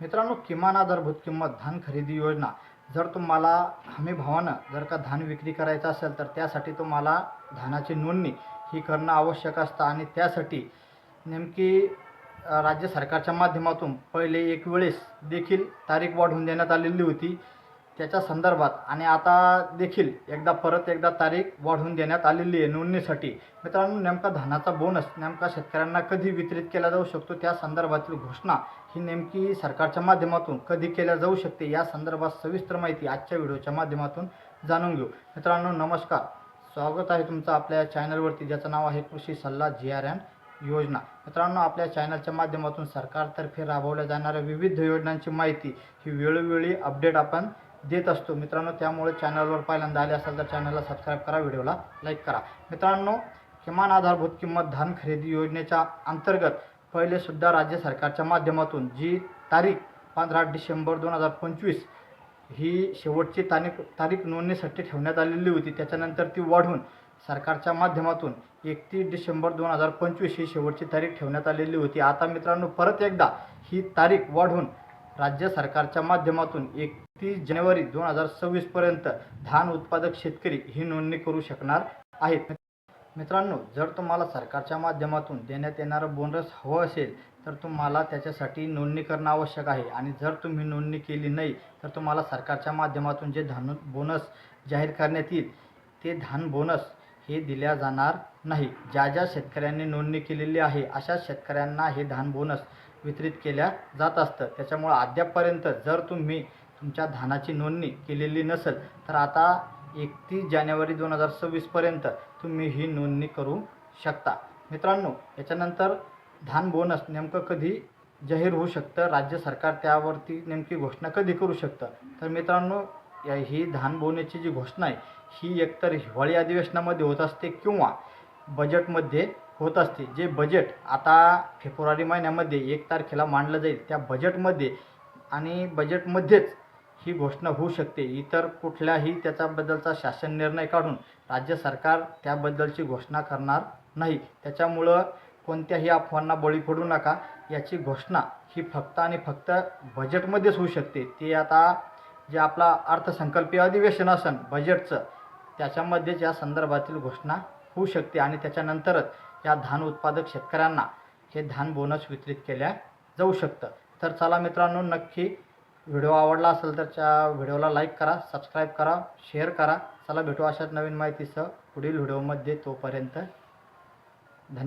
मित्रांनो किमान आधारभूत किंमत धान खरेदी योजना. जर तुम्हाला हमी भावानं जर का धान विक्री करायचं असेल तर त्यासाठी तुम्हाला धानाची नोंदणी ही करणं आवश्यक असतं आणि त्यासाठी नेमकी राज्य सरकारच्या माध्यमातून पहिले एक वेळेस देखील तारीख वाढवून देण्यात आलेली होती. त्याच्या संदर्भात. आणि आता देखील एकदा परत एकदा तारीख वाढवून देण्यात आलेली आहे नोंदणीसाठी. मित्रांनो नेमका धानाचा बोनस नेमका शेतकऱ्यांना कधी वितरित केला जाऊ शकतो त्या संदर्भातील घोषणा ही नेमकी सरकारच्या माध्यमातून कधी केल्या जाऊ शकते या संदर्भात सविस्तर माहिती आजच्या व्हिडिओच्या माध्यमातून जाणून घेऊ. मित्रांनो नमस्कार. स्वागत आहे तुमचं आपल्या चॅनलवरती ज्याचं नाव आहे कृषी सल्ला जी आर एन योजना. मित्रांनो आपल्या चॅनलच्या माध्यमातून सरकारतर्फे राबवल्या जाणाऱ्या विविध योजनांची माहिती ही वेळोवेळी अपडेट आपण देत असतो. मित्रांनो त्यामुळे चॅनलवर पहिल्यांदा आले असाल तर चॅनलला सबस्क्राईब करा व्हिडिओला लाईक करा. मित्रांनो किमान आधारभूत किंमत धान खरेदी योजनेच्या अंतर्गत पहिलेसुद्धा राज्य सरकारच्या माध्यमातून जी तारीख पंधरा डिसेंबर दोन हजार पंचवीस ही शेवटची तारीख तारीख नोंदणीसाठी ठेवण्यात आलेली होती. त्याच्यानंतर ती वाढवून सरकारच्या माध्यमातून एकतीस डिसेंबर दोन हजार पंचवीस ही शेवटची तारीख ठेवण्यात आलेली होती. आता मित्रांनो परत एकदा ही तारीख वाढवून राज्य सरकारच्या माध्यमातून एक तीस जानेवारी दोन हजार सव्वीसपर्यंत धान उत्पादक शेतकरी ही नोंदणी करू शकणार आहेत. मित्रांनो जर तुम्हाला सरकारच्या माध्यमातून देण्यात येणारं बोनस हवं असेल तर तुम्हाला त्याच्यासाठी नोंदणी करणं आवश्यक आहे. आणि जर तुम्ही नोंदणी केली नाही तर तुम्हाला सरकारच्या माध्यमातून जे धान बोनस जाहीर करण्यात येईल ते धान बोनस हे दिल्या जाणार नाही. ज्या ज्या शेतकऱ्यांनी नोंदणी केलेली आहे अशा शेतकऱ्यांना हे धान बोनस वितरित केल्या जात असतं. त्याच्यामुळं अद्यापपर्यंत जर तुम्ही तुमच्या धानाची नोंदणी केलेली नसेल तर आता एकतीस जानेवारी दोन हजार सव्वीसपर्यंत तुम्ही ही नोंदणी करू शकता. मित्रांनो याच्यानंतर धान बोनस नेमकं कधी जाहीर होऊ शकतं? राज्य सरकार त्यावरती नेमकी घोषणा कधी करू शकतं? तर मित्रांनो या ही धान बोनसची जी घोषणा आहे ही एकतर हिवाळी अधिवेशनामध्ये होत असते किंवा बजेटमध्ये होत असते. जे बजेट आता फेब्रुवारी महिन्यामध्ये एक तारखेला मांडलं जाईल त्या बजेटमध्ये आणि बजेटमध्येच ही घोषणा होऊ शकते. इतर कुठल्याही त्याच्याबद्दलचा शासन निर्णय काढून राज्य सरकार त्याबद्दलची घोषणा करणार नाही. त्याच्यामुळं कोणत्याही अफवांना बळी पडू नका. याची घोषणा ही फक्त आणि फक्त बजेटमध्येच होऊ शकते. ते आता जे आपला अर्थसंकल्पीय अधिवेशन असन बजेटचं त्याच्यामध्येच या संदर्भातील घोषणा होऊ शकते आणि त्याच्यानंतरच या धान उत्पादक शेतकऱ्यांना हे धान बोनस वितरित केल्या जाऊ शकतं. तर चला मित्रांनो नक्की व्हिडिओ आवडला असेल तर त्या व्हिडिओला लाईक करा सबस्क्राईब करा शेअर करा. चला भेटू अशाच नवीन माहितीसह पुढील व्हिडिओमध्ये तोपर्यंत